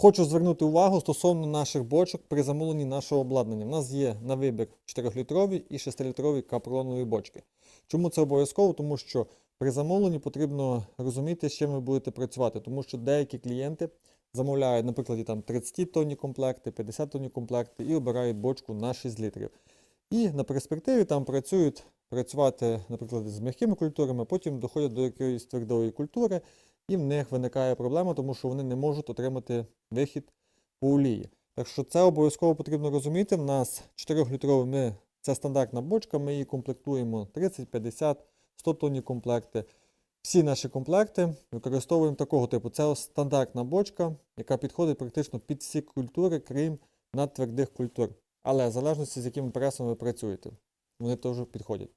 Хочу звернути увагу стосовно наших бочок при замовленні нашого обладнання. У нас є на вибір 4-літрові і 6-літрові капронові бочки. Чому це обов'язково? Тому що при замовленні потрібно розуміти, з чим ви будете працювати, тому що деякі клієнти замовляють, наприклад, там 30 тонні комплекти, 50 тонні комплекти і обирають бочку на 6 літрів. І на перспективі там працюють працювати, наприклад, з м'якими культурами, потім доходять до якоїсь твердої культури, і в них виникає проблема, тому що вони не можуть отримати вихід по олії. Так що це обов'язково потрібно розуміти. В нас 4-літрові ми, це стандартна бочка, ми її комплектуємо 30, 50, 100 тонні комплекти. Всі наші комплекти використовуємо такого типу. Це стандартна бочка, яка підходить практично під всі культури, крім надтвердих культур. Але в залежності з якими пресами ви працюєте, вони теж підходять.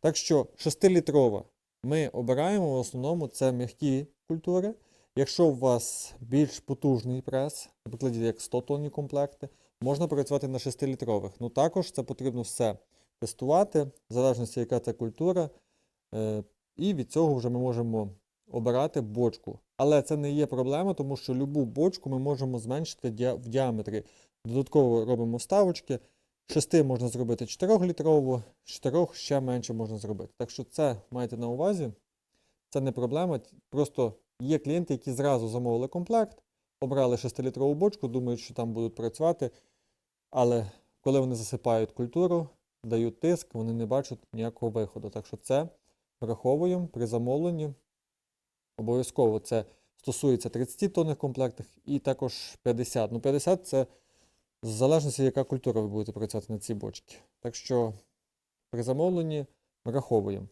Так що 6-літрова ми обираємо в основному це м'які культури. Якщо у вас більш потужний прес, наприклад, як 100 тонні комплекти, можна працювати на 6-літрових. Ну також це потрібно все тестувати, в залежності, яка це культура. Е, І від цього вже ми можемо обирати бочку. Але це не є проблема, тому що любу бочку ми можемо зменшити в діаметрі. Додатково робимо вставочки. 6 можна зробити 4-літрову, 4 ще менше можна зробити. Так що це майте на увазі. Це не проблема. Просто є клієнти, які зразу замовили комплект, обрали 6-літрову бочку, думають, що там будуть працювати. Але коли вони засипають культуру, дають тиск, вони не бачать ніякого виходу. Так що це враховуємо при замовленні. Обов'язково це стосується 30 тонних комплектів і також 50. Ну, 50 це в залежності, яка культура ви будете працювати на цій бочці. Так що при замовленні враховуємо.